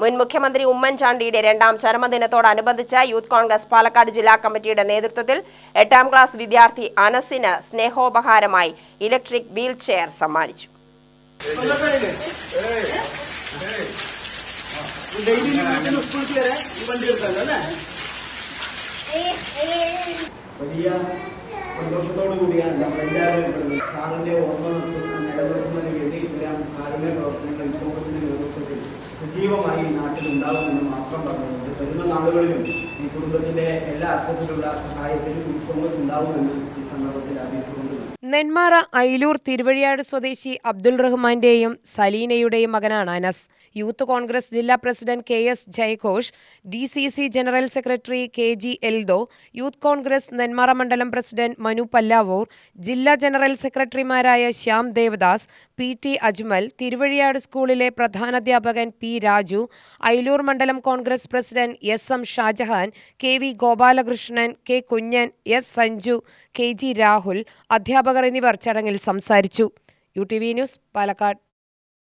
മുൻ മുഖ്യമന്ത്രി ഉമ്മൻചാണ്ടിയുടെ രണ്ടാം ചരമദിനത്തോടനുബന്ധിച്ച് യൂത്ത് കോൺഗ്രസ് പാലക്കാട് ജില്ലാ കമ്മിറ്റിയുടെ നേതൃത്വത്തിൽ എട്ടാം ക്ലാസ് വിദ്യാർത്ഥി അനസിന് സ്നേഹോപഹാരമായി ഇലക്ട്രിക് വീൽ ചെയർ സമ്മാനിച്ചു. സാറിന്റെ ഓർമ്മ നിലനിർത്തുന്നതിന് വേണ്ടി പ്രവർത്തനങ്ങൾ സജീവമായി ഈ നാട്ടിൽ ഉണ്ടാകുമെന്ന് മാത്രം പറഞ്ഞുകൊണ്ട് വരുന്ന നാളുകളിലും ഈ കുടുംബത്തിന്റെ എല്ലാ അർത്ഥത്തിലുള്ള സഹായത്തിലും ഈ ഉണ്ടാവുമെന്ന് ഈ സന്ദർഭത്തിൽ അറിയിച്ചുകൊണ്ട് നെന്മാറ ഐലൂർ തിരുവഴിയാട് സ്വദേശി അബ്ദുൾ റഹ്മാന്റെയും സലീനയുടെയും മകനാണ് അനസ്. യൂത്ത് കോൺഗ്രസ് ജില്ലാ president K S ജയഘോഷ് D C C general secretary K G Eldho Youth Congress Nenmara മണ്ഡലം പ്രസിഡന്റ് മനു പല്ലാവൂർ ജില്ലാ ജനറൽ സെക്രട്ടറിമാരായ ശ്യാം ദേവദാസ് പി ടി അജ്മൽ തിരുവഴിയാട് സ്കൂളിലെ പ്രധാനാധ്യാപകൻ പി രാജു ഐലൂർ മണ്ഡലം Congress president S M Shajahan K V Gopalakrishnan K Kunjan S Sanju K G Rahul അധ്യാപകർ എന്നിവർ ചടങ്ങിൽ സംസാരിച്ചു. U T V news Palakkad.